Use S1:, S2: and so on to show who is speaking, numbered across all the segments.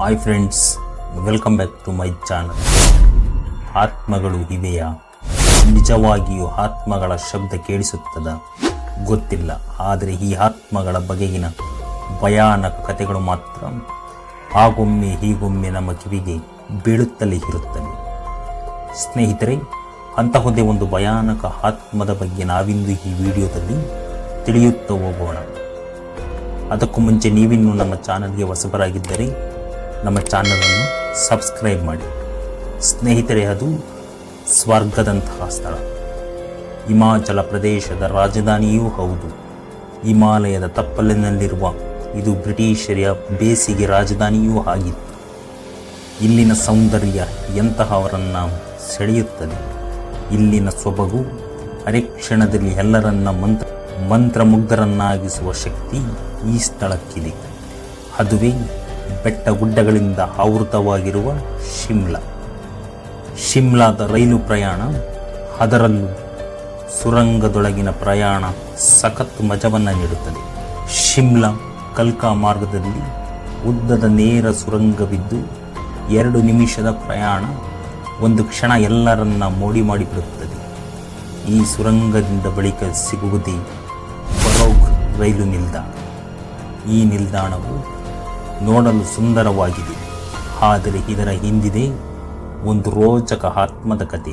S1: Hi friends welcome back to my channel ಆತ್ಮಗಳು ಇವೆಯಾ? ನಿಜವಾಗಿಯೂ ಆತ್ಮಗಳ ಶಬ್ದ ಕೇಳಿಸುತ್ತದ? ಗೊತ್ತಿಲ್ಲ. ಆದರೆ ಈ ಆತ್ಮಗಳ ಬಗೆಗಿನ ಭಯಾನಕ ಕಥೆಗಳು ಮಾತ್ರ ಹಾಗೊಮ್ಮೆ ಹೀಗೊಮ್ಮೆ ನಮ್ಮ ಕಿವಿಗೆ ಬೀಳುತ್ತಲೇ ಇರುತ್ತವೆ. ಸ್ನೇಹಿತರೆ, ಅಂತಹುದೇ ಒಂದು ಭಯಾನಕ ಆತ್ಮದ ಬಗ್ಗೆ ನಾವಿಂದು ಈ ವಿಡಿಯೋದಲ್ಲಿ ತಿಳಿಯುತ್ತಾ ಹೋಗೋಣ. ಅದಕ್ಕೂ ಮುಂಚೆ ನೀವಿನ್ನೂ ನಮ್ಮ ಚಾನಲ್ಗೆ ಹೊಸಬರಾಗಿದ್ದರೆ ನಮ್ಮ ಚಾನಲನ್ನು ಸಬ್ಸ್ಕ್ರೈಬ್ ಮಾಡಿ. ಸ್ನೇಹಿತರೆ, ಅದು ಸ್ವರ್ಗದಂತಹ ಸ್ಥಳ. ಹಿಮಾಚಲ ಪ್ರದೇಶದ ರಾಜಧಾನಿಯೂ ಹೌದು. ಹಿಮಾಲಯದ ತಪ್ಪಲಿನಲ್ಲಿರುವ ಇದು ಬ್ರಿಟಿಷರ ಬೇಸಿಗೆ ರಾಜಧಾನಿಯೂ ಆಗಿತ್ತು. ಇಲ್ಲಿನ ಸೌಂದರ್ಯ ಎಂತಹವರನ್ನು ಸೆಳೆಯುತ್ತದೆ. ಇಲ್ಲಿನ ಸೊಬಗು ಅರೆಕ್ಷಣದಲ್ಲಿ ಎಲ್ಲರನ್ನ ಮಂತ್ರ, ಮಂತ್ರಮುಗ್ಧರನ್ನಾಗಿಸುವ ಶಕ್ತಿ ಈ ಸ್ಥಳಕ್ಕಿದೆ. ಅದುವೇ ಬೆಟ್ಟ ಗುಡ್ಡಗಳಿಂದ ಆವೃತವಾಗಿರುವ ಶಿಮ್ಲಾ. ಶಿಮ್ಲಾದ ರೈಲು ಪ್ರಯಾಣ, ಅದರಲ್ಲೂ ಸುರಂಗದೊಳಗಿನ ಪ್ರಯಾಣ ಸಖತ್ ಮಜವನ್ನು ನೀಡುತ್ತದೆ. ಶಿಮ್ಲಾ ಕಲ್ಕಾ ಮಾರ್ಗದಲ್ಲಿ ಉದ್ದದ ನೇರ ಸುರಂಗವಿದ್ದು ಎರಡು ನಿಮಿಷದ ಪ್ರಯಾಣ ಒಂದು ಕ್ಷಣ ಎಲ್ಲರನ್ನ ಮೋಡಿ ಮಾಡಿಬಿಡುತ್ತದೆ. ಈ ಸುರಂಗದಿಂದ ಬಳಿಕ ಸಿಗುವುದೇ ಬರೋಗ್ ರೈಲು ನಿಲ್ದಾಣ. ಈ ನಿಲ್ದಾಣವು ನೋಡಲು ಸುಂದರವಾಗಿದೆ. ಆದರೆ ಇದರ ಹಿಂದಿದೆ ಒಂದು ರೋಚಕ ಆತ್ಮದ ಕತೆ.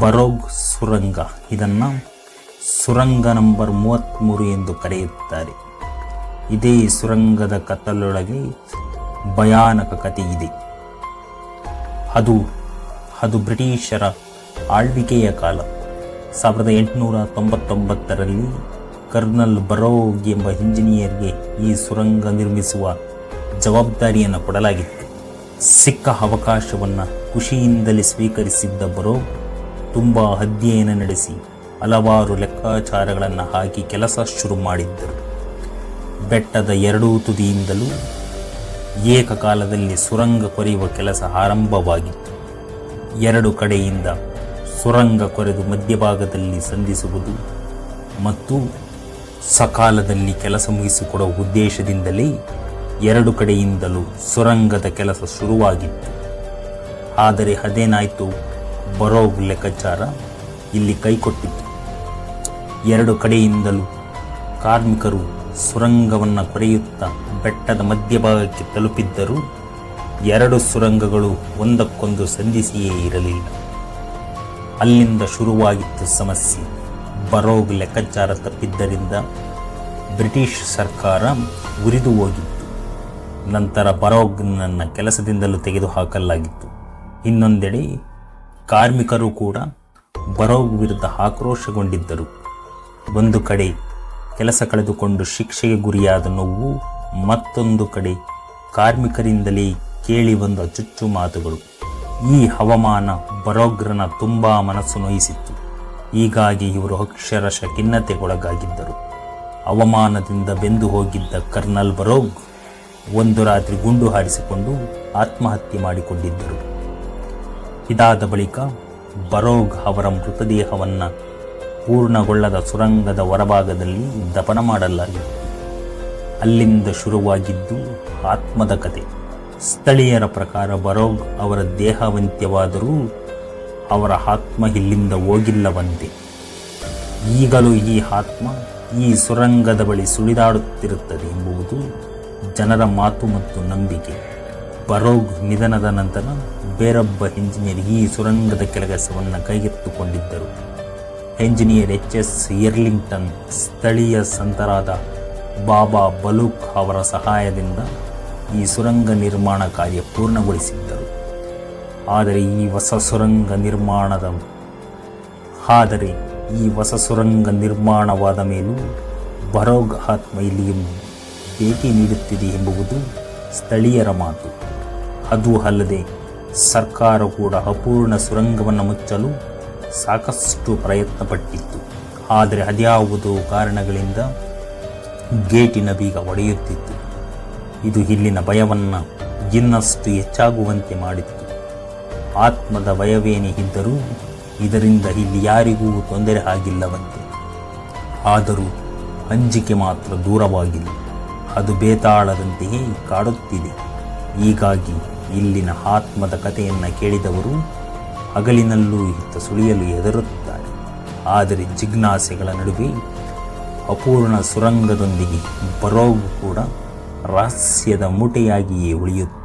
S1: ಬರೋಗ್ ಸುರಂಗ. ಇದನ್ನು ಸುರಂಗ ನಂಬರ್ ಮೂವತ್ತ್ಮೂರು ಎಂದು ಕರೆಯುತ್ತಾರೆ. ಇದೇ ಸುರಂಗದ ಕತ್ತಲೊಳಗೆ ಭಯಾನಕ ಕಥೆ ಇದೆ ಅದು ಅದು ಬ್ರಿಟಿಷರ ಆಳ್ವಿಕೆಯ ಕಾಲ. ಸಾವಿರದ ಎಂಟುನೂರ ತೊಂಬತ್ತೊಂಬತ್ತರಲ್ಲಿ ಕರ್ನಲ್ ಬರೋಗ್ ಎಂಬ ಇಂಜಿನಿಯರ್ಗೆ ಈ ಸುರಂಗ ನಿರ್ಮಿಸುವ ಜವಾಬ್ದಾರಿಯನ್ನು ಕೊಡಲಾಗಿತ್ತು. ಸಿಕ್ಕ ಅವಕಾಶವನ್ನು ಖುಷಿಯಿಂದಲೇ ಸ್ವೀಕರಿಸಿದ್ದ ಬರೋ ತುಂಬ ಅಧ್ಯಯನ ನಡೆಸಿ ಹಲವಾರು ಲೆಕ್ಕಾಚಾರಗಳನ್ನು ಹಾಕಿ ಕೆಲಸ ಶುರು ಮಾಡಿದ್ದರು. ಬೆಟ್ಟದ ಎರಡೂ ತುದಿಯಿಂದಲೂ ಏಕಕಾಲದಲ್ಲಿ ಸುರಂಗ ಕೊರೆಯುವ ಕೆಲಸ ಆರಂಭವಾಗಿತ್ತು. ಎರಡು ಕಡೆಯಿಂದ ಸುರಂಗ ಕೊರೆದು ಮಧ್ಯಭಾಗದಲ್ಲಿ ಸಂಧಿಸುವುದು ಮತ್ತು ಸಕಾಲದಲ್ಲಿ ಕೆಲಸ ಮುಗಿಸಿಕೊಡುವ ಉದ್ದೇಶದಿಂದಲೇ ಎರಡು ಕಡೆಯಿಂದಲೂ ಸುರಂಗದ ಕೆಲಸ ಶುರುವಾಗಿತ್ತು. ಆದರೆ ಅದೇನಾಯಿತು ಬರೋಗ್ ಲೆಕ್ಕಾಚಾರ ಇಲ್ಲಿ ಕೈಕೊಟ್ಟಿತ್ತು ಎರಡು ಕಡೆಯಿಂದಲೂ ಕಾರ್ಮಿಕರು ಸುರಂಗವನ್ನು ಕೊರೆಯುತ್ತಾ ಬೆಟ್ಟದ ಮಧ್ಯಭಾಗಕ್ಕೆ ತಲುಪಿದ್ದರೂ ಎರಡು ಸುರಂಗಗಳು ಒಂದಕ್ಕೊಂದು ಸಂಧಿಸಿಯೇ ಇರಲಿಲ್ಲ. ಅಲ್ಲಿಂದ ಶುರುವಾಗಿತ್ತು ಸಮಸ್ಯೆ. ಬರೋಗ್ ಲೆಕ್ಕಾಚಾರ ತಪ್ಪಿದ್ದರಿಂದ ಬ್ರಿಟಿಷ್ ಸರ್ಕಾರ ಉರಿದು ಹೋಗಿತ್ತು. ನಂತರ ಬರೋಗ್ನನ್ನು ಕೆಲಸದಿಂದಲೂ ತೆಗೆದುಹಾಕಲಾಗಿತ್ತು. ಇನ್ನೊಂದೆಡೆ ಕಾರ್ಮಿಕರು ಕೂಡ ಬರೋಗ್ ವಿರುದ್ಧ ಆಕ್ರೋಶಗೊಂಡಿದ್ದರು. ಒಂದು ಕಡೆ ಕೆಲಸ ಕಳೆದುಕೊಂಡು ಶಿಕ್ಷೆಗೆ ಗುರಿಯಾದ ನೋವು, ಮತ್ತೊಂದು ಕಡೆ ಕಾರ್ಮಿಕರಿಂದಲೇ ಕೇಳಿ ಬಂದ ಚುಚ್ಚು ಮಾತುಗಳು ಈ ಹವಾಮಾನ ಬರೋಗ್ರನ ತುಂಬ ಮನಸ್ಸು ನೋಯಿಸಿತ್ತು. ಹೀಗಾಗಿ ಇವರು ಅಕ್ಷರಶ ಖಿನ್ನತೆಗೊಳಗಾಗಿದ್ದರು ಅವಮಾನದಿಂದ ಬೆಂದು ಹೋಗಿದ್ದ ಕರ್ನಲ್ ಬರೋಗ್ ಒಂದು ರಾತ್ರಿ ಗುಂಡು ಹಾರಿಸಿಕೊಂಡು ಆತ್ಮಹತ್ಯೆ ಮಾಡಿಕೊಂಡಿದ್ದರು. ಇದಾದ ಬಳಿಕ ಬರೋಗ್ ಅವರ ಮೃತದೇಹವನ್ನು ಪೂರ್ಣಗೊಳ್ಳದ ಸುರಂಗದ ಹೊರಭಾಗದಲ್ಲಿ ದಫನ ಮಾಡಲಾಗಿತ್ತು. ಅಲ್ಲಿಂದ ಶುರುವಾಗಿದ್ದು ಆತ್ಮದ ಕತೆ. ಸ್ಥಳೀಯರ ಪ್ರಕಾರ ಬರೋಗ್ ಅವರ ದೇಹವಂತ್ಯವಾದರೂ ಅವರ ಆತ್ಮ ಇಲ್ಲಿಂದ ಹೋಗಿಲ್ಲವಂತೆ. ಈಗಲೂ ಈ ಆತ್ಮ ಈ ಸುರಂಗದ ಬಳಿ ಸುಳಿದಾಡುತ್ತಿರುತ್ತದೆ ಎಂಬುದು ಜನರ ಮಾತು ಮತ್ತು ನಂಬಿಕೆ. ಬರೋಗ್ ನಿಧನದ ನಂತರ ಬೇರೊಬ್ಬ ಇಂಜಿನಿಯರ್ ಈ ಸುರಂಗದ ಕೆಲಸವನ್ನು ಕೈಗೆತ್ತಿಕೊಂಡಿದ್ದರು. ಇಂಜಿನಿಯರ್ ಎಚ್ ಎಸ್ ಇರ್ಲಿಂಗ್ಟನ್, ಸ್ಥಳೀಯ ಸಂತರಾದ ಬಾಬಾ ಬಲೂಕ್ ಅವರ ಸಹಾಯದಿಂದ ಈ ಸುರಂಗ ನಿರ್ಮಾಣ ಕಾರ್ಯ ಪೂರ್ಣಗೊಳಿಸಿದ್ದರು. ಆದರೆ ಈ ಹೊಸ ಸುರಂಗ ನಿರ್ಮಾಣದ ಆದರೆ ಈ ಹೊಸ ಸುರಂಗ ನಿರ್ಮಾಣವಾದ ಮೇಲೂ ಬರೋಗ್ ಆತ್ಮ ಇಲ್ಲಿಗೆ ಭೇಟಿ ನೀಡುತ್ತಿದೆ ಎಂಬುದು ಸ್ಥಳೀಯರ ಮಾತು. ಅದು ಅಲ್ಲದೆ ಸರ್ಕಾರ ಕೂಡ ಅಪೂರ್ಣ ಸುರಂಗವನ್ನು ಮುಚ್ಚಲು ಸಾಕಷ್ಟು ಪ್ರಯತ್ನಪಟ್ಟಿತ್ತು. ಆದರೆ ಅದ್ಯಾವುದೋ ಕಾರಣಗಳಿಂದ ಗೇಟಿನ ಬೀಗ ಒಡೆಯುತ್ತಿತ್ತು. ಇದು ಇಲ್ಲಿನ ಭಯವನ್ನು ಇನ್ನಷ್ಟು ಹೆಚ್ಚಾಗುವಂತೆ ಮಾಡಿತ್ತು. ಆತ್ಮದ ಭಯವೇನೇ ಇದ್ದರೂ ಇದರಿಂದ ಇಲ್ಲಿ ಯಾರಿಗೂ ತೊಂದರೆ ಆಗಿಲ್ಲವಂತೆ. ಆದರೂ ಅಂಜಿಕೆ ಮಾತ್ರ ದೂರವಾಗಿಲ್ಲ. ಅದು ಬೇತಾಳದಂತೆಯೇ ಕಾಡುತ್ತಿದೆ. ಹೀಗಾಗಿ ಇಲ್ಲಿನ ಆತ್ಮದ ಕಥೆಯನ್ನು ಕೇಳಿದವರು ಹಗಲಿನಲ್ಲೂ ಇತ್ತ ಸುಳಿಯಲು ಹೆದರುತ್ತಾರೆ. ಆದರೆ ಜಿಜ್ಞಾಸೆಗಳ ನಡುವೆ ಅಪೂರ್ಣ ಸುರಂಗದೊಂದಿಗೆ ಬರೋವು ಕೂಡ ರಹಸ್ಯದ ಮೂಟೆಯಾಗಿಯೇ ಉಳಿಯುತ್ತದೆ